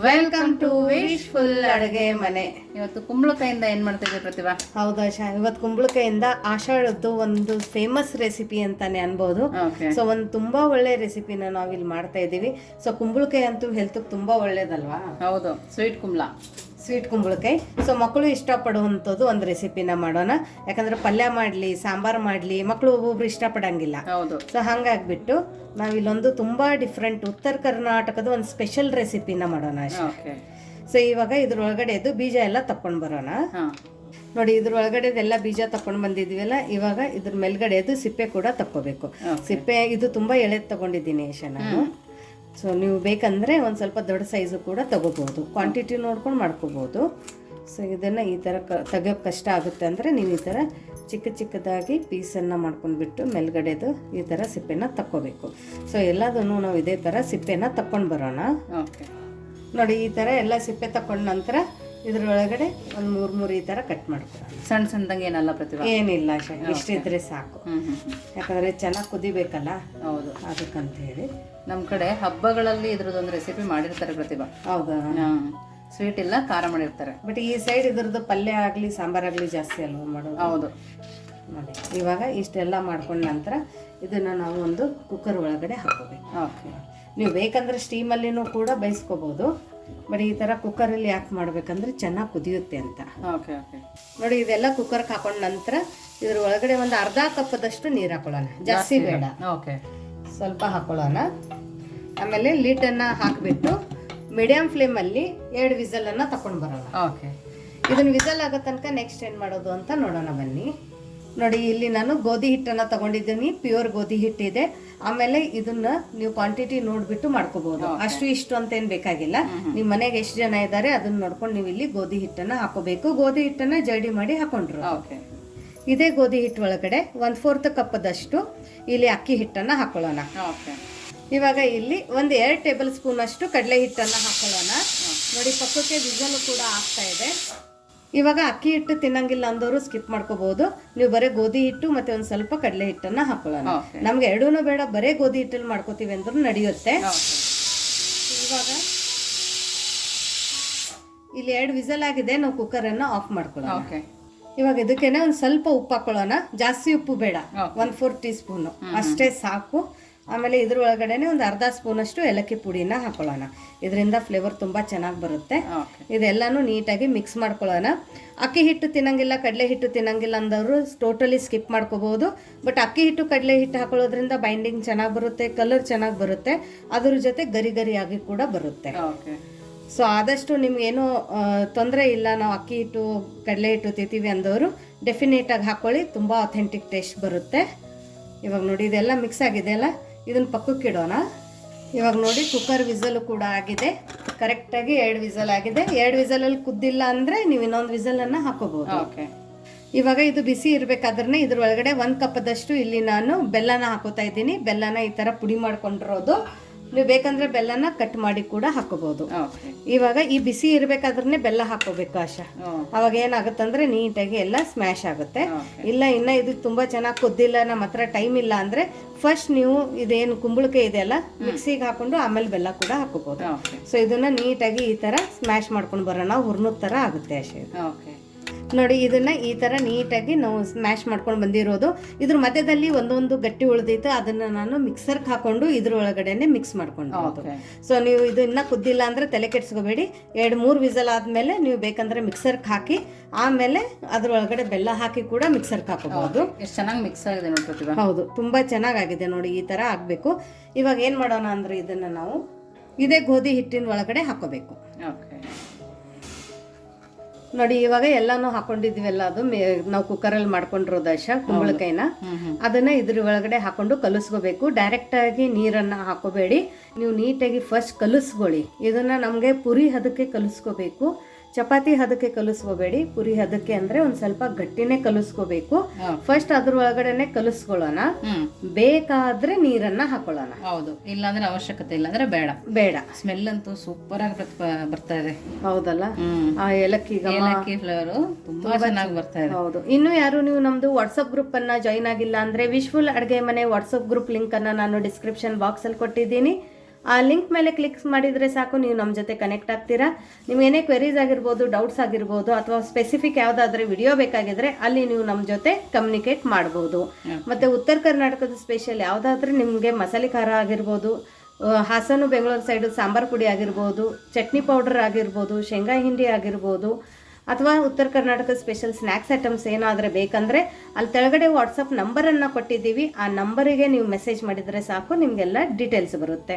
Welcome to wish full ಅಡುಗೆ ಮನೆ. ಇವತ್ತು ಕುಂಬಳಕಾಯಿಂದ ಏನ್ ಮಾಡ್ತಾ ಇದ್ದೀವಿ ಪ್ರತಿಭಾ? ಹೌದಾ ಶಾ ಇವತ್ತು ಕುಂಬಳಕಾಯಿಂದ ಆಷಾಢದ್ದು ಒಂದು ಫೇಮಸ್ ರೆಸಿಪಿ ಅಂತಾನೆ ಅನ್ಬೋದು. ಸೊ ಒಂದು ತುಂಬಾ ಒಳ್ಳೆ ರೆಸಿಪಿನ ನಾವಿಲ್ಲಿ ಮಾಡ್ತಾ ಇದ್ದೀವಿ. ಸೊ ಕುಂಬಳಕಾಯಿ ಅಂತೂ ಹೆಲ್ತ್ ತುಂಬಾ ಒಳ್ಳೇದಲ್ವಾ? ಹೌದು ಸ್ವೀಟ್ ಕುಂಬಳ. ಸ್ವೀಟ್ ಕುಂಬಳಕಾಯಿ. ಸೊ ಮಕ್ಕಳು ಇಷ್ಟಪಡುವಂಥದ್ದು ಒಂದು ರೆಸಿಪಿನ ಮಾಡೋಣ. ಯಾಕಂದ್ರೆ ಪಲ್ಯ ಮಾಡಲಿ ಸಾಂಬಾರು ಮಾಡಲಿ ಮಕ್ಕಳು ಒಬ್ಬೊಬ್ರು ಇಷ್ಟಪಡಂಗಿಲ್ಲ. ಹೌದು. ಸೊ ಹಂಗಾಗ್ಬಿಟ್ಟು ನಾವಿಲ್ಲೊಂದು ತುಂಬಾ ಡಿಫ್ರೆಂಟ್ ಉತ್ತರ ಕರ್ನಾಟಕದ ಒಂದು ಸ್ಪೆಷಲ್ ರೆಸಿಪಿನ ಮಾಡೋಣ ಅಷ್ಟೇ. ಸೊ ಇವಾಗ ಇದ್ರೊಳಗಡೆದು ಬೀಜ ಎಲ್ಲ ತಕೊಂಡು ಬರೋಣ. ನೋಡಿ ಇದ್ರ ಒಳಗಡೆದೆಲ್ಲ ಬೀಜ ತಕೊಂಡು ಬಂದಿದ್ವಿಲ್ಲ ಇವಾಗ ಇದ್ರ ಮೇಲ್ಗಡೆದು ಸಿಪ್ಪೆ ಕೂಡ ತಕ್ಕೋಬೇಕು. ಸಿಪ್ಪೆ ಇದು ತುಂಬಾ ಎಳೆ ತಗೊಂಡಿದ್ದೀನಿ ಯಶ ನಾನು. ಸೊ ನೀವು ಬೇಕಂದರೆ ಒಂದು ಸ್ವಲ್ಪ ದೊಡ್ಡ ಸೈಜು ಕೂಡ ತಗೋಬಹುದು. ಕ್ವಾಂಟಿಟಿ ನೋಡ್ಕೊಂಡು ಮಾಡ್ಕೋಬೋದು ಸೊ ಇದನ್ನು ಈ ಥರ ಕ ತೆಗಿಯೋಕೆ ಕಷ್ಟ ಆಗುತ್ತೆ ಅಂದರೆ ನೀವು ಈ ಥರ ಚಿಕ್ಕ ಚಿಕ್ಕದಾಗಿ ಪೀಸನ್ನು ಮಾಡ್ಕೊಂಡ್ಬಿಟ್ಟು ಮೇಲ್ಗಡೆದು ಈ ಥರ ಸಿಪ್ಪೆನ ತಕ್ಕೋಬೇಕು. ಸೊ ಎಲ್ಲದನ್ನು ನಾವು ಇದೇ ಥರ ಸಿಪ್ಪೆನ ತಕ್ಕೊಂಡು ಬರೋಣ. ಓಕೆ ನೋಡಿ ಈ ಥರ ಎಲ್ಲ ಸಿಪ್ಪೆ ತಕೊಂಡ ನಂತರ ಇದರೊಳಗಡೆ ಒಂದು ಮೂರು ಮೂರು ಈ ಥರ ಕಟ್ ಮಾಡ್ಕೊಳ್ಳೋಣ. ಸಣ್ಣ ಸಣ್ಣದಂಗೆ ಏನಲ್ಲ ಪ್ರತಿಭಾ? ಏನಿಲ್ಲ ಅಷ್ಟೇ ಇಷ್ಟಿದ್ರೆ ಸಾಕು. ಯಾಕಂದ್ರೆ ಚೆನ್ನಾಗಿ ಕುದಿಬೇಕಲ್ಲ? ಹೌದು. ಅದಕ್ಕಂತ ಹೇಳಿ ನಮ್ಮ ಕಡೆ ಹಬ್ಬಗಳಲ್ಲಿ ಇದ್ರದ್ದೊಂದು ರೆಸಿಪಿ ಮಾಡಿರ್ತಾರೆ ಪ್ರತಿಭಾ. ಹೌದಾ? ಸ್ವೀಟ್ ಇಲ್ಲ ಖಾರ ಮಾಡಿರ್ತಾರೆ. ಬಟ್ ಈ ಸೈಡ್ ಇದ್ರದ್ದು ಪಲ್ಯ ಆಗಲಿ ಸಾಂಬಾರಾಗಲಿ ಜಾಸ್ತಿ ಅಲ್ವಾ ಮಾಡೋದು? ಹೌದು. ನೋಡಿ ಇವಾಗ ಇಷ್ಟೆಲ್ಲ ಮಾಡ್ಕೊಂಡ ನಂತರ ಇದನ್ನ ನಾವು ಒಂದು ಕುಕ್ಕರ್ ಒಳಗಡೆ ಹಾಕೋಬೇಕು ಓಕೆ. ನೀವು ಬೇಕಂದ್ರೆ ಸ್ಟೀಮಲ್ಲಿನೂ ಕೂಡ ಬೇಯಿಸ್ಕೋಬೋದು. ಬಟ್ ಈ ಥರ ಕುಕ್ಕರಲ್ಲಿ ಯಾಕೆ ಮಾಡ್ಬೇಕಂದ್ರೆ ಚೆನ್ನಾಗಿ ಕುದಿಯುತ್ತೆ ಅಂತ. ಓಕೆ ಓಕೆ ನೋಡಿ ಇದೆಲ್ಲ ಕುಕ್ಕರ್ಗೆ ಹಾಕೊಂಡ ನಂತರ ಇದ್ರ ಒಳಗಡೆ ಒಂದು ಅರ್ಧ ಕಪ್ಪದಷ್ಟು ನೀರು ಹಾಕೊಳ್ಳೋಣ. ಜಾಸ್ತಿ ಬೇಡ. ಓಕೆ ಸ್ವಲ್ಪ ಹಾಕೊಳ್ಳೋಣ. ಆಮೇಲೆ ಲೀಟನ್ನು ಹಾಕಿಬಿಟ್ಟು ಮೀಡಿಯಂ ಫ್ಲೇಮಲ್ಲಿ ಎರಡು ವಿಸಲನ್ನು ತಕೊಂಡು ಬರೋಣ. ಓಕೆ ಇದನ್ನು ವಿಸಲ್ ಆಗೋ ತನಕ ನೆಕ್ಸ್ಟ್ ಏನು ಮಾಡೋದು ಅಂತ ನೋಡೋಣ ಬನ್ನಿ. ನೋಡಿ ಇಲ್ಲಿ ನಾನು ಗೋಧಿ ಹಿಟ್ಟನ್ನು ತಗೊಂಡಿದ್ದೀನಿ. ಪ್ಯೂರ್ ಗೋಧಿ ಹಿಟ್ಟಿದೆ. ಆಮೇಲೆ ಇದನ್ನ ನೀವು ಕ್ವಾಂಟಿಟಿ ನೋಡ್ಬಿಟ್ಟು ಮಾಡ್ಕೋಬಹುದು ಅಷ್ಟು ಇಷ್ಟು ಅಂತ ಏನ್ ಬೇಕಾಗಿಲ್ಲ ನಿಮ್ಮ ಮನೆಗೆ ಎಷ್ಟು ಜನ ಇದ್ದಾರೆ ಅದನ್ನ ನೋಡ್ಕೊಂಡು ನೀವು ಇಲ್ಲಿ ಗೋಧಿ ಹಿಟ್ಟನ್ನ ಹಾಕೋಬೇಕು. ಗೋಧಿ ಹಿಟ್ಟನ್ನ ಜಡಿ ಮಾಡಿ ಹಾಕೊಂಡ್ರು. ಓಕೆ ಇದೇ ಗೋಧಿ ಹಿಟ್ಟು ಒಳಗಡೆ ಒಂದ್ ಫೋರ್ತ್ ಕಪ್ಪದಷ್ಟು ಇಲ್ಲಿ ಅಕ್ಕಿ ಹಿಟ್ಟನ್ನ ಹಾಕೊಳ್ಳೋಣ. ಓಕೆ ಇವಾಗ ಇಲ್ಲಿ ಒಂದು ಎರಡು ಟೇಬಲ್ ಸ್ಪೂನ್ ಅಷ್ಟು ಕಡಲೆ ಹಿಟ್ಟನ್ನು ಹಾಕೊಳ್ಳೋಣ. ನೋಡಿ ಪಕ್ಕಕ್ಕೆ ವಿಸಲು ಕೂಡ ಆಗ್ತಾ ಇದೆ. ಇವಾಗ ಅಕ್ಕಿ ಹಿಟ್ಟು ತಿನ್ನಂಗಿಲ್ಲ ಅಂದವರು ಸ್ಕಿಪ್ ಮಾಡ್ಕೋಬಹುದು. ನೀವು ಬರೀ ಗೋಧಿ ಹಿಟ್ಟು ಮತ್ತೆ ಒಂದ್ ಸ್ವಲ್ಪ ಕಡಲೆ ಹಿಟ್ಟನ್ನ ಹಾಕೊಳ್ಳೋಣ. ನಮ್ಗೆ ಎರಡೂನು ಬೇಡ ಬರೀ ಗೋಧಿ ಹಿಟ್ಟಲ್ಲಿ ಮಾಡ್ಕೋತೀವಿ ಅಂದ್ರೂ ನಡೆಯುತ್ತೆ. ಇವಾಗ ಇಲ್ಲಿ ಎರಡು ವಿಸಲ್ ಆಗಿದೆ ನಾವು ಕುಕ್ಕರನ್ನು ಆಫ್ ಮಾಡ್ಕೊಳ್ಳೋಣ. ಓಕೆ ಇವಾಗ ಇದಕ್ಕೇನೆ ಒಂದ್ ಸ್ವಲ್ಪ ಉಪ್ಪು ಹಾಕೊಳ್ಳೋಣ. ಜಾಸ್ತಿ ಉಪ್ಪು ಬೇಡ. ಒಂದು ಫೋರ್ ಟೀ ಸ್ಪೂನ್ ಅಷ್ಟೇ ಸಾಕು. ಆಮೇಲೆ ಇದ್ರ ಒಳಗಡೆನೆ ಒಂದು ಅರ್ಧ ಸ್ಪೂನಷ್ಟು ಏಲಕ್ಕಿ ಪುಡಿನ ಹಾಕೊಳ್ಳೋಣ. ಇದರಿಂದ ಫ್ಲೇವರ್ ತುಂಬ ಚೆನ್ನಾಗಿ ಬರುತ್ತೆ. ಇದೆಲ್ಲನೂ ನೀಟಾಗಿ ಮಿಕ್ಸ್ ಮಾಡ್ಕೊಳ್ಳೋಣ. ಅಕ್ಕಿ ಹಿಟ್ಟು ತಿನ್ನಂಗಿಲ್ಲ ಕಡಲೆ ಹಿಟ್ಟು ತಿನ್ನಂಗಿಲ್ಲ ಅಂದವರು ಟೋಟಲಿ ಸ್ಕಿಪ್ ಮಾಡ್ಕೋಬಹುದು ಬಟ್ ಅಕ್ಕಿ ಹಿಟ್ಟು ಕಡಲೆ ಹಿಟ್ಟು ಹಾಕೊಳ್ಳೋದ್ರಿಂದ ಬೈಂಡಿಂಗ್ ಚೆನ್ನಾಗಿ ಬರುತ್ತೆ ಕಲರ್ ಚೆನ್ನಾಗಿ ಬರುತ್ತೆ. ಅದ್ರ ಜೊತೆ ಗರಿ ಗರಿಯಾಗಿ ಕೂಡ ಬರುತ್ತೆ. ಸೊ ಆದಷ್ಟು ನಿಮ್ಗೇನು ತೊಂದರೆ ಇಲ್ಲ ನಾವು ಅಕ್ಕಿ ಹಿಟ್ಟು ಕಡಲೆ ಹಿಟ್ಟು ತಿಂತೀವಿ ಅಂದವರು ಡೆಫಿನೇಟಾಗಿ ಹಾಕ್ಕೊಳ್ಳಿ ತುಂಬ ಅಥೆಂಟಿಕ್ ಟೇಸ್ಟ್ ಬರುತ್ತೆ. ಇವಾಗ ನೋಡಿ ಇದೆಲ್ಲ ಮಿಕ್ಸ್ ಆಗಿದೆ ಅಲ್ಲ? ಇದನ್ನ ಪಕ್ಕಕ್ಕೆ ಇಡೋಣ. ಇವಾಗ ನೋಡಿ ಕುಕ್ಕರ್ ವಿಸಲು ಕೂಡ ಆಗಿದೆ. ಕರೆಕ್ಟಾಗಿ ಎರಡು ವಿಸಲ್ ಆಗಿದೆ. ಎರಡು ವಿಸಲಲ್ಲಿ ಕುದ್ದಿಲ್ಲ ಅಂದರೆ ನೀವು ಇನ್ನೊಂದು ವಿಸಲನ್ನು ಹಾಕೋಬಹುದು. ಓಕೆ ಇವಾಗ ಇದು ಬಿಸಿ ಇರಬೇಕಾದ್ರೆ ಇದ್ರ ಒಳಗಡೆ ಒಂದು ಕಪ್ಪದಷ್ಟು ಇಲ್ಲಿ ನಾನು ಬೆಲ್ಲನ ಹಾಕೋತಾ ಇದ್ದೀನಿ. ಬೆಲ್ಲನ ಈ ಥರ ಪುಡಿ ಮಾಡ್ಕೊಂಡಿರೋದು. ನೀವು ಬೇಕಂದ್ರೆ ಬೆಲ್ಲನ ಕಟ್ ಮಾಡಿ ಕೂಡ ಹಾಕೋಬಹುದು ಇವಾಗ ಈ ಬಿಸಿ ಇರಬೇಕಾದ್ರೆ ಬೆಲ್ಲ ಹಾಕೋಬೇಕು ಆಶಾ. ಅವಾಗ ಏನಾಗುತ್ತಂದ್ರೆ ನೀಟಾಗಿ ಎಲ್ಲ ಸ್ಮ್ಯಾಶ್ ಆಗುತ್ತೆ. ಇಲ್ಲ ಇನ್ನ ಇದು ತುಂಬಾ ಚೆನ್ನಾಗಿ ಕುದ್ದಿಲ್ಲ ನಮ್ಮ ಹತ್ರ ಟೈಮ್ ಇಲ್ಲ ಅಂದ್ರೆ ಫಸ್ಟ್ ನೀವು ಇದೇನು ಕುಂಬಳಕಾಯಿ ಇದೆಯಲ್ಲ ಮಿಕ್ಸಿಗೆ ಹಾಕೊಂಡು ಆಮೇಲೆ ಬೆಲ್ಲ ಕೂಡ ಹಾಕೋಬಹುದು ಸೊ ಇದನ್ನ ನೀಟಾಗಿ ಈ ತರ ಸ್ಮ್ಯಾಶ್ ಮಾಡ್ಕೊಂಡು ಬರೋಣ. ಹುರ್ನದ ತರ ಆಗುತ್ತೆ ಆಶೆ ನೋಡಿ ಇದನ್ನ ಈ ತರ ನೀಟಾಗಿ ನಾವು ಸ್ಮ್ಯಾಶ್ ಮಾಡ್ಕೊಂಡು ಬಂದಿರೋದು. ಇದ್ರ ಮಧ್ಯದಲ್ಲಿ ಒಂದೊಂದು ಗಟ್ಟಿ ಉಳಿದೈತೆ ಅದನ್ನ ನಾನು ಮಿಕ್ಸರ್ಗೆ ಹಾಕೊಂಡು ಇದ್ರ ಒಳಗಡೆನೆ ಮಿಕ್ಸ್ ಮಾಡ್ಕೊಂಡು ಸೊ ನೀವು ಇದು ಇನ್ನೂ ಕುದ್ದಿಲ್ಲ ಅಂದ್ರೆ ತಲೆ ಕೆಡಿಸ್ಕೋಬೇಡಿ. ಎರಡು ಮೂರು ವಿಸಲ್ ಆದಮೇಲೆ ನೀವು ಬೇಕಂದ್ರೆ ಮಿಕ್ಸರ್ಗೆ ಹಾಕಿ ಆಮೇಲೆ ಅದ್ರೊಳಗಡೆ ಬೆಲ್ಲ ಹಾಕಿ ಕೂಡ ಮಿಕ್ಸರ್ಗೆ ಹಾಕೋಬಹುದು. ಎಷ್ಟು ಚೆನ್ನಾಗಿ ಮಿಕ್ಸ್ ಆಗಿದೆ ನೋಡಿ ಹೌದು ತುಂಬ ಚೆನ್ನಾಗಾಗಿದೆ ನೋಡಿ ಈ ತರ ಆಗಬೇಕು. ಇವಾಗ ಏನು ಮಾಡೋಣ ಅಂದ್ರೆ ಇದನ್ನ ನಾವು ಇದೇ ಗೋಧಿ ಹಿಟ್ಟಿನ ಒಳಗಡೆ ಹಾಕೋಬೇಕು. ನೋಡಿ ಇವಾಗ ಎಲ್ಲಾನು ಹಾಕೊಂಡಿದ್ವಿಲ್ಲ ಅದು ನಾವು ಕುಕ್ಕರ್ ಕುಕ್ಕರಲ್ಲಿ ಮಾಡ್ಕೊಂಡಿರೋ ದಶ ಕುಂಬಳಕಾಯಿನ. ಅದನ್ನ ಇದ್ರ ಒಳಗಡೆ ಹಾಕೊಂಡು ಕಲಿಸ್ಕೋಬೇಕು. ಡೈರೆಕ್ಟ್ ಆಗಿ ನೀರನ್ನ ಹಾಕೋಬೇಡಿ. ನೀವು ನೀಟಾಗಿ ಫಸ್ಟ್ ಕಲಿಸ್ಕೊಳ್ಳಿ. ಇದನ್ನ ನಮಗೆ ಪುರಿ ಹದಕ್ಕೆ ಕಲಿಸ್ಕೋಬೇಕು. ಚಪಾತಿ ಹದಕ್ಕೆ ಕಲಿಸ್ಕೋಬೇಡಿ ಪುರಿ ಹದಕ್ಕೆ ಅಂದ್ರೆ ಒಂದ್ ಸ್ವಲ್ಪ ಗಟ್ಟಿನೇ ಕಲಿಸ್ಕೋಬೇಕು. ಫಸ್ಟ್ ಅದ್ರ ಒಳಗಡೆನೆ ಕಲಿಸ್ಕೊಳ್ಳೋಣ. ಬೇಕಾದ್ರೆ ನೀರನ್ನ ಹಾಕೊಳ್ಳೋಣ. ಹೌದು. ಇಲ್ಲಾಂದ್ರೆ ಅವಶ್ಯಕತೆ ಇಲ್ಲ ಅಂದ್ರೆ ಬೇಡ. ಬೇಡ. ಸ್ಮೆಲ್ ಅಂತೂ ಸೂಪರ್ ಆಗಿ ಬರ್ತಾ ಇದೆ. ಹೌದಲ್ಲ? ಆ ಏಲಕ್ಕಿ ಏಲಕ್ಕಿ ಫ್ಲೇವರ್ ತುಂಬಾ ಚೆನ್ನಾಗಿ ಬರ್ತಾ ಇದೆ. ಹೌದು. ಇನ್ನು ಯಾರು ನೀವು ನಮ್ದು ವಾಟ್ಸ್ಆಪ್ ಗ್ರೂಪ್ ಅನ್ನ ಜಾಯಿನ್ ಆಗಿಲ್ಲ ಅಂದ್ರೆ ವಿಶ್ವಲ್ ಅಡ್ಗೆ ಮನೆ ವಾಟ್ಸ್ಆಪ್ ಗ್ರೂಪ್ ಲಿಂಕ್ ಅನ್ನ ನಾನು ಡಿಸ್ಕ್ರಿಪ್ಷನ್ ಬಾಕ್ಸ್ ಅಲ್ಲಿ ಕೊಟ್ಟಿದ್ದೀನಿ. ಆ ಲಿಂಕ್ ಮೇಲೆ ಕ್ಲಿಕ್ ಮಾಡಿದರೆ ಸಾಕು ನೀವು ನಮ್ಮ ಜೊತೆ ಕನೆಕ್ಟ್ ಆಗ್ತೀರಾ. ನಿಮ್ಗೆ ಏನೇ ಕ್ವೆರೀಸ್ ಆಗಿರ್ಬೋದು ಡೌಟ್ಸ್ ಆಗಿರ್ಬೋದು ಅಥವಾ ಸ್ಪೆಸಿಫಿಕ್ ಯಾವುದಾದ್ರೂ ವಿಡಿಯೋ ಬೇಕಾಗಿದ್ರೆ ಅಲ್ಲಿ ನೀವು ನಮ್ಮ ಜೊತೆ ಕಮ್ಯುನಿಕೇಟ್ ಮಾಡ್ಬೋದು. ಮತ್ತು ಉತ್ತರ ಕರ್ನಾಟಕದ ಸ್ಪೆಷಲ್ ಯಾವುದಾದ್ರೂ ನಿಮಗೆ ಮಸಾಲೆ ಖಾರ ಆಗಿರ್ಬೋದು ಹಾಸನ ಬೆಂಗಳೂರು ಸೈಡು ಸಾಂಬಾರು ಪುಡಿ ಆಗಿರ್ಬೋದು ಚಟ್ನಿ ಪೌಡರ್ ಆಗಿರ್ಬೋದು ಶೇಂಗಾ ಹಿಂಡಿ ಆಗಿರ್ಬೋದು ಅಥವಾ ಉತ್ತರ ಕರ್ನಾಟಕ ಸ್ಪೆಷಲ್ ಸ್ನ್ಯಾಕ್ಸ್ ಐಟಮ್ಸ್ ಏನಾದರೂ ಬೇಕಂದರೆ ಅಲ್ಲಿ ತೆಳಗಡೆ ವಾಟ್ಸಪ್ ನಂಬರನ್ನು ಕೊಟ್ಟಿದ್ದೀವಿ. ಆ ನಂಬರಿಗೆ ನೀವು ಮೆಸೇಜ್ ಮಾಡಿದರೆ ಸಾಕು ನಿಮಗೆಲ್ಲ ಡೀಟೇಲ್ಸ್ ಬರುತ್ತೆ.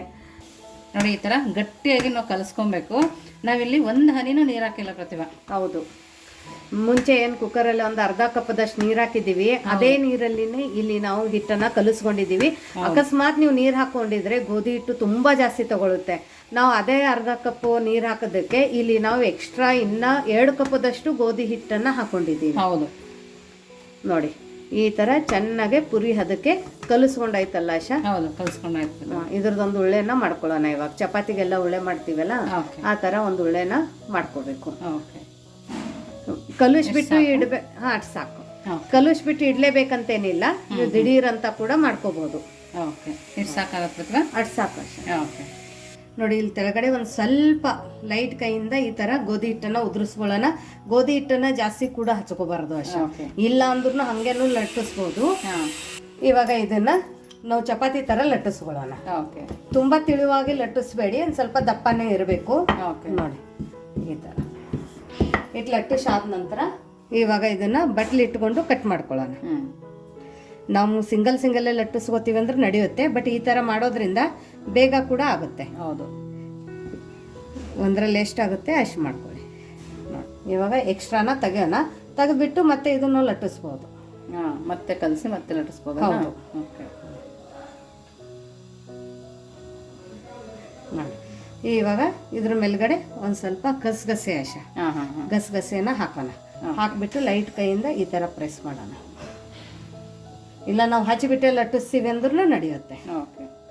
ನೋಡಿ ಈ ಥರ ಗಟ್ಟಿಯಾಗಿ ನಾವು ಕಲಿಸ್ಕೊಬೇಕು. ನಾವಿಲ್ಲಿ ಒಂದು ಹನಿನೂ ನೀರು ಹಾಕಿಲ್ಲ ಪ್ರತಿಭಾ ಹೌದು. ಮುಂಚೆ ಏನು ಕುಕ್ಕರಲ್ಲಿ ಒಂದು ಅರ್ಧ ಕಪ್ಪದಷ್ಟು ನೀರು ಹಾಕಿದ್ದೀವಿ. ಅದೇ ನೀರಲ್ಲಿನೇ ಇಲ್ಲಿ ನಾವು ಹಿಟ್ಟನ್ನು ಕಲಿಸ್ಕೊಂಡಿದ್ದೀವಿ. ಅಕಸ್ಮಾತ್ ನೀವು ನೀರು ಹಾಕ್ಕೊಂಡಿದ್ರೆ ಗೋಧಿ ಹಿಟ್ಟು ತುಂಬ ಜಾಸ್ತಿ ತಗೊಳುತ್ತೆ. ನಾವು ಅದೇ ಅರ್ಧ ಕಪ್ಪು ನೀರು ಹಾಕೋದಕ್ಕೆ ಇಲ್ಲಿ ನಾವು ಎಕ್ಸ್ಟ್ರಾ ಇನ್ನ ಎರಡು ಕಪ್ಪದಷ್ಟು ಗೋಧಿ ಹಿಟ್ಟನ್ನು ಹಾಕೊಂಡಿದ್ದೀವಿ. ಹೌದು. ನೋಡಿ. ಈ ತರ ಚೆನ್ನಾಗೆ ಪುರಿ ಹದಕ್ಕೆ ಕಲಿಸ್ಕೊಂಡಾಯ್ತಲ್ಲ ಆಶಾ? ಹೌದು ಕಲಿಸ್ಕೊಂಡಾಯ್ತು ಇದ್ರದ್ದೊಂದು ಉಳ್ಳೆನ ಮಾಡ್ಕೊಳ್ಳೋಣ ಇವಾಗ. ಚಪಾತಿಗೆಲ್ಲ ಉಳ್ಳೆ ಮಾಡ್ತೀವಲ್ಲ ಆ ತರ ಒಂದು ಉಳ್ಳೆನ ಮಾಡ್ಕೋಬೇಕು. ಓಕೆ. ಕಲಿಸ್ಬಿಟ್ಟು ಇಡ್ಬೇ ಹಾ ಅಷ್ಟ್ ಸಾಕು. ಹಾಂ. ಕಲಿಸ್ಬಿಟ್ಟು ಇಡ್ಲೇಬೇಕಂತೇನಿಲ್ಲ ನೀವು ದಿಢೀರ್ ಅಂತ ಕೂಡ ಮಾಡ್ಕೋಬಹುದು ಓಕೆ. ಇಷ್ಟು ಸಾಕಾಗತ್ತೆ ಪ್ರತಿಭಾ ಅಷ್ಟ್ ಸಾಕು ಅಷ್ಟೇ. ಓಕೆ. ನೋಡಿ ಇಲ್ಲಿ ತೆಳಗಡೆ ಒಂದು ಸ್ವಲ್ಪ ಲೈಟ್ ಕೈಯಿಂದ ಈ ತರ ಗೋಧಿ ಹಿಟ್ಟನ್ನ ಉದುರಿಸ್ಕೊಳ್ಳೋಣ. ಗೋಧಿ ಹಿಟ್ಟನ್ನ ಜಾಸ್ತಿ ಕೂಡ ಹಚ್ಕೋಬಾರ್ದು ಅಷ್ಟೇ ಇಲ್ಲ ಅಂದ್ರೂ ಹಂಗೇನು ಲಟ್ಟಿಸ್ಬೋದು. ಇವಾಗ ಇದನ್ನ ನಾವು ಚಪಾತಿ ತರ ಲಟ್ಟಿಸ್ಕೊಳ್ಳೋಣ. ಓಕೆ ತುಂಬಾ ತಿಳಿವಾಗಿ ಲಟ್ಟಿಸ್ಬೇಡಿ ಒಂದು ಸ್ವಲ್ಪ ದಪ್ಪನೇ ಇರಬೇಕು. ಓಕೆ ನೋಡಿ ಈ ಥರ ಇಟ್ಟು ಲಟ್ಟಿಸ್ ಆದ ನಂತರ ಇವಾಗ ಇದನ್ನ ಬಟ್ಲಿ ಇಟ್ಕೊಂಡು ಕಟ್ ಮಾಡ್ಕೊಳ್ಳೋಣ. ನಾವು ಸಿಂಗಲ್ ಸಿಂಗಲ್ಲೇ ಲಟ್ಟಿಸ್ಕೋತೀವಿ ಅಂದ್ರೆ ನಡೆಯುತ್ತೆ ಬಟ್ ಈ ಥರ ಮಾಡೋದ್ರಿಂದ ಬೇಗ ಕೂಡ ಆಗುತ್ತೆ. ಹೌದು. ಒಂದರಲ್ಲಿ ಎಷ್ಟಾಗುತ್ತೆ ಅಷ್ಟು ಮಾಡ್ಕೊಳ್ಳಿ. ಇವಾಗ ಎಕ್ಸ್ಟ್ರಾನ ತೆಗೆಯೋಣ. ತೆಗೆದ್ಬಿಟ್ಟು ಮತ್ತೆ ಇದನ್ನು ಲಟ್ಟಿಸ್ಬೋದು. ಹಾಂ ಮತ್ತೆ ಕಲಸಿ ಮತ್ತೆ ಲಟ್ಟಿಸ್ಬೋದು ಹೌದು. ಓಕೆ. ಇವಾಗ ಇದ್ರ ಮೇಲ್ಗಡೆ ಒಂದು ಸ್ವಲ್ಪ ಗಸಗಸೆ ಆಶ ಹಾಂ ಹಾಂ ಹಾಂ. ಗಸಗಸೆನ ಹಾಕೋಣ. ಹಾಕ್ಬಿಟ್ಟು ಲೈಟ್ ಕೈಯಿಂದ ಈ ಥರ ಪ್ರೆಸ್ ಮಾಡೋಣ. ಇಲ್ಲ ನಾವು ಹಚ್ಚಿಬಿಟ್ಟೆ ಲಟ್ಟಿಸ್ತೀವಿ ಅಂದ್ರೂ ನಡೆಯುತ್ತೆ. ಓಕೆ.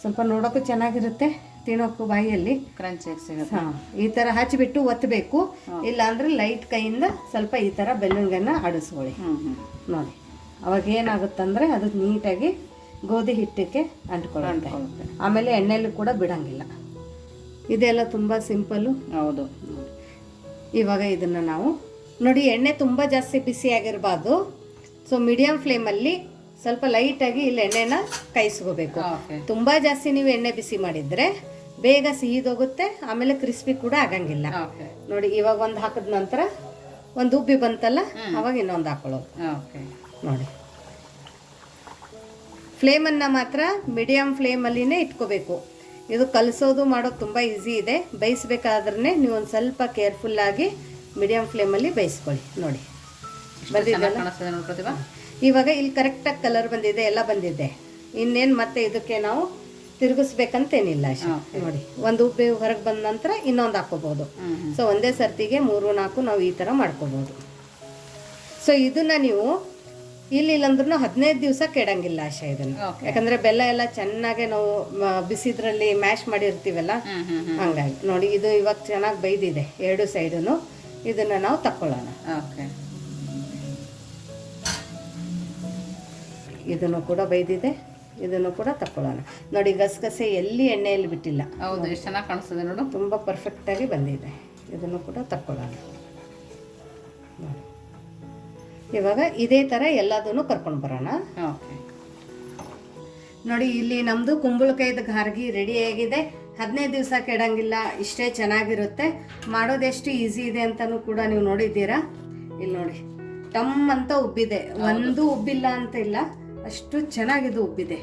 ಸ್ವಲ್ಪ ನೋಡೋಕ್ಕೂ ಚೆನ್ನಾಗಿರುತ್ತೆ ತಿನ್ನೋಕ್ಕೂ ಬಾಯಿಯಲ್ಲಿ ಕ್ರಂಚ್ ಸಿಗುತ್ತೆ. ಹಾಂ ಈ ಥರ ಹಚ್ಚಿಬಿಟ್ಟು ಒತ್ತಬೇಕು ಇಲ್ಲ ಅಂದ್ರೆ ಲೈಟ್ ಕೈಯಿಂದ ಸ್ವಲ್ಪ ಈ ಥರ ಬೆಲ್ಲುಗನ್ನ ಆಡಿಸ್ಕೊಳ್ಳಿ. ನೋಡಿ ಅವಾಗ ಏನಾಗುತ್ತಂದ್ರೆ ಅದು ನೀಟಾಗಿ ಗೋಧಿ ಹಿಟ್ಟಕ್ಕೆ ಅಂಟ್ಕೊಳ್ಳುತ್ತೆ. ಆಮೇಲೆ ಎಣ್ಣೆಲ್ಲೂ ಕೂಡ ಬಿಡಂಗಿಲ್ಲ. ಇದೆಲ್ಲ ತುಂಬ ಸಿಂಪಲ್ಲು. ಹೌದು. ಇವಾಗ ಇದನ್ನು ನಾವು ನೋಡಿ ಎಣ್ಣೆ ತುಂಬ ಜಾಸ್ತಿ ಬಿಸಿಯಾಗಿರಬಾರ್ದು. ಸೊ ಮೀಡಿಯಮ್ ಫ್ಲೇಮಲ್ಲಿ ಸ್ವಲ್ಪ ಲೈಟಾಗಿ ಇಲ್ಲಿ ಎಣ್ಣೆನ ಕಾಯಿಸ್ಕೋಬೇಕು. ತುಂಬ ಜಾಸ್ತಿ ನೀವು ಎಣ್ಣೆ ಬಿಸಿ ಮಾಡಿದರೆ ಬೇಗ ಸಿಹಿದೋಗುತ್ತೆ ಆಮೇಲೆ ಕ್ರಿಸ್ಪಿ ಕೂಡ ಆಗಂಗಿಲ್ಲ. ನೋಡಿ ಇವಾಗ ಒಂದು ಹಾಕಿದ ನಂತರ ಒಂದು ಉಬ್ಬಿ ಬಂತಲ್ಲ ಅವಾಗ ಇನ್ನೊಂದು ಹಾಕೊಳ್ಳೋದು. ನೋಡಿ. ಫ್ಲೇಮನ್ನು ಮಾತ್ರ ಮೀಡಿಯಮ್ ಫ್ಲೇಮಲ್ಲಿನೇ ಇಟ್ಕೋಬೇಕು. ಇದು ಕಲಿಸೋದು ಮಾಡೋದು ತುಂಬ ಈಸಿ ಇದೆ. ಬೇಯಿಸ್ಬೇಕಾದ್ರೆ ನೀವು ಒಂದು ಸ್ವಲ್ಪ ಕೇರ್ಫುಲ್ಲಾಗಿ ಮೀಡಿಯಮ್ ಫ್ಲೇಮಲ್ಲಿ ಬೇಯಿಸ್ಕೊಳ್ಳಿ. ನೋಡಿ. ಇವಾಗ ಇಲ್ಲಿ ಕರೆಕ್ಟಾಗಿ ಕಲರ್ ಬಂದಿದೆ ಎಲ್ಲ ಬಂದಿದೆ. ಇನ್ನೇನು ಮತ್ತೆ ಇದಕ್ಕೆ ನಾವು ತಿರುಗಿಸ್ಬೇಕಂತೇನಿಲ್ಲ ನೋಡಿ ಒಂದು ಉಬ್ಬೆ ಹೊರಗೆ ಬಂದ ನಂತರ ಇನ್ನೊಂದು ಹಾಕೋಬಹುದು. ಸೊ ಒಂದೇ ಸರ್ತಿಗೆ ಮೂರು ನಾಲ್ಕು ನಾವು ಈ ಥರ ಮಾಡ್ಕೋಬಹುದು. ಸೊ ಇದನ್ನ ನೀವು ಇಲ್ಲಿ ಇಲ್ಲಂದ್ರೂ ಹದಿನೈದು ದಿವಸ ಕೆಡಂಗಿಲ್ಲ ಆಶೆ ಇದನ್ನ. ಯಾಕಂದ್ರೆ ಬೆಲ್ಲ ಎಲ್ಲ ಚೆನ್ನಾಗೆ ನಾವು ಬಿಸಿದ್ರಲ್ಲಿ ಮ್ಯಾಶ್ ಮಾಡಿರ್ತೀವಲ್ಲ? ಹಂಗಾಗಿ. ನೋಡಿ ಇದು ಇವಾಗ ಚೆನ್ನಾಗಿ ಬೈದಿದೆ ಎರಡು ಸೈಡುನು. ಇದನ್ನ ನಾವು ತಕ್ಕೊಳ್ಳೋಣ. ಇದನ್ನು ಕೂಡ ಬೈದಿದೆ ಇದನ್ನು ಕೂಡ ತಕ್ಕೊಳ್ಳೋಣ. ನೋಡಿ ಗಸಗಸೆ ಎಲ್ಲಿ ಎಣ್ಣೆಯಲ್ಲಿ ಬಿಟ್ಟಿಲ್ಲ. ಹೌದು ಎಷ್ಟು ಚೆನ್ನಾಗಿ ಕಾಣಿಸ್ತದೆ ನೋಡು. ತುಂಬ ಪರ್ಫೆಕ್ಟಾಗಿ ಬಂದಿದೆ. ಇದನ್ನು ಕೂಡ ತಕ್ಕೊಳ್ಳೋಣ. ಇವಾಗ ಇದೇ ಥರ ಎಲ್ಲದನ್ನು ಕರ್ಕೊಂಡು ಬರೋಣ. ಓಕೆ. ನೋಡಿ ಇಲ್ಲಿ ನಮ್ಮದು ಕುಂಬಳಕಾಯ್ದು ಗಾರ್ಗಿ ರೆಡಿ ಆಗಿದೆ. ಹದಿನೈದು ದಿವಸ ಕೆಡಂಗಿಲ್ಲ ಇಷ್ಟೇ ಚೆನ್ನಾಗಿರುತ್ತೆ. ಮಾಡೋದೆಷ್ಟು ಈಸಿ ಇದೆ ಅಂತಲೂ ಕೂಡ ನೀವು ನೋಡಿದ್ದೀರಾ? ಇಲ್ಲಿ ನೋಡಿ ಟಮ್ ಅಂತ ಉಬ್ಬಿದೆ ಒಂದು ಉಬ್ಬಿಲ್ಲ ಅಂತ ಇಲ್ಲ. ಅಷ್ಟು ಚೆನ್ನಾಗಿದು ಉಬ್ಬಿದೆ.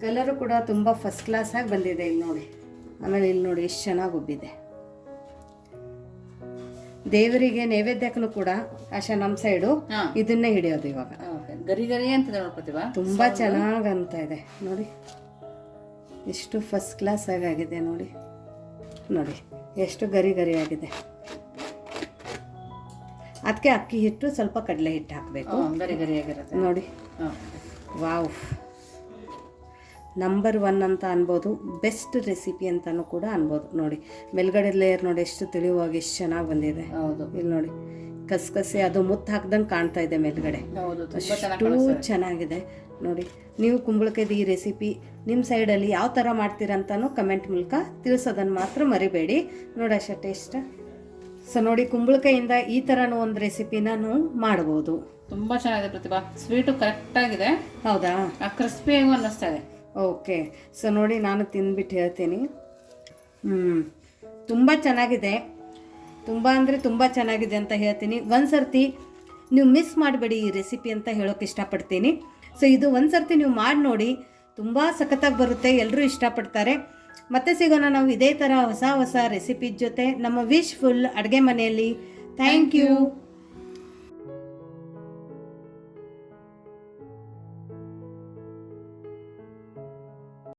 ಕಲರು ಕೂಡ ತುಂಬ ಫಸ್ಟ್ ಕ್ಲಾಸ್ ಆಗಿ ಬಂದಿದೆ ಇಲ್ಲಿ ನೋಡಿ. ಆಮೇಲೆ ಇಲ್ಲಿ ನೋಡಿ ಎಷ್ಟು ಚೆನ್ನಾಗಿ ಉಬ್ಬಿದೆ. ದೇವರಿಗೆ ನೈವೇದ್ಯಕ್ಕೂ ಕೂಡ ಆಶಾ ನಮ್ಮ ಸೈಡು ಇದನ್ನೇ ಹಿಡಿಯೋದು ಇವಾಗ. ಗರಿ ಗರಿ ಅಂತ ನೋಡ್ಕೋತೀವ ತುಂಬ ಚೆನ್ನಾಗ್ ಅಂತ ಇದೆ. ನೋಡಿ. ಎಷ್ಟು ಫಸ್ಟ್ ಕ್ಲಾಸ್ ಆಗಿದೆ ನೋಡಿ. ನೋಡಿ ಎಷ್ಟು ಗರಿ ಗರಿ ಆಗಿದೆ. ಅದಕ್ಕೆ ಅಕ್ಕಿ ಹಿಟ್ಟು ಸ್ವಲ್ಪ ಕಡಲೆ ಹಿಟ್ಟು ಹಾಕಬೇಕು. ಗರಿ ಗರಿ ಆಗಿರುತ್ತೆ. ನೋಡಿ. ವಾವ್. ನಂಬರ್ ಒನ್ ಅಂತ ಅನ್ಬೋದು ಬೆಸ್ಟ್ ರೆಸಿಪಿ ಅಂತಲೂ ಕೂಡ ಅನ್ಬೋದು. ನೋಡಿ ಮೇಲ್ಗಡೆ ಲೇಯರ್ ನೋಡಿ ಎಷ್ಟು ತಿಳಿಯುವಾಗ ಎಷ್ಟು ಚೆನ್ನಾಗಿ ಬಂದಿದೆ. ಹೌದು. ಇಲ್ಲಿ ನೋಡಿ ಕಸ್ಕಸೆ ಅದು ಮುತ್ತು ಹಾಕ್ದಂಗೆ ಕಾಣ್ತಾ ಇದೆ ಮೇಲ್ಗಡೆ. ಅಷ್ಟು ಚೆನ್ನಾಗಿದೆ. ನೋಡಿ ನೀವು ಕುಂಬಳಕಾಯ್ದು ಈ ರೆಸಿಪಿ ನಿಮ್ಮ ಸೈಡಲ್ಲಿ ಯಾವ ಥರ ಮಾಡ್ತೀರಂತನೂ ಕಮೆಂಟ್ ಮೂಲಕ ತಿಳಿಸೋದನ್ನು ಮಾತ್ರ ಮರಿಬೇಡಿ. ನೋಡಿ ಅಷ್ಟೇ ಟೇಸ್ಟ್ ಸೊ ನೋಡಿ ಕುಂಬಳಕಾಯಿಂದ ಈ ಥರನೂ ಒಂದು ರೆಸಿಪಿನ ನಾವು ಮಾಡ್ಬೋದು. ತುಂಬ ಚೆನ್ನಾಗಿದೆ ಪ್ರತಿಭಾ. ಸ್ವೀಟು ಕರೆಕ್ಟಾಗಿದೆ ಹೌದಾ? ಆ ಕ್ರಿಸ್ಪಿಯಾಗೂ ಅನ್ನಿಸ್ತಾ ಇದೆ. ಓಕೆ. ಸೊ ನೋಡಿ ನಾನು ತಿಂದ್ಬಿಟ್ಟು ಹೇಳ್ತೀನಿ. ಹ್ಞೂ ತುಂಬ ಚೆನ್ನಾಗಿದೆ. ತುಂಬ ಅಂದರೆ ತುಂಬ ಚೆನ್ನಾಗಿದೆ ಅಂತ ಹೇಳ್ತೀನಿ. ಒಂದು ಸರ್ತಿ ನೀವು ಮಿಸ್ ಮಾಡಬೇಡಿ ಈ ರೆಸಿಪಿ ಅಂತ ಹೇಳೋಕೆ ಇಷ್ಟಪಡ್ತೀನಿ. ಸೊ ಇದು ಒಂದು ಸರ್ತಿ ನೀವು ಮಾಡಿ ನೋಡಿ ತುಂಬ ಸಖತ್ತಾಗಿ ಬರುತ್ತೆ. ಎಲ್ಲರೂ ಇಷ್ಟಪಡ್ತಾರೆ. ಮತ್ತೆ ಸಿಗೋಣ ನಾವು ಇದೇ ಥರ ಹೊಸ ಹೊಸ ರೆಸಿಪಿ ಜೊತೆ ನಮ್ಮ ವಿಶ್ ಫುಲ್ ಅಡುಗೆ ಮನೆಯಲ್ಲಿ. Thank you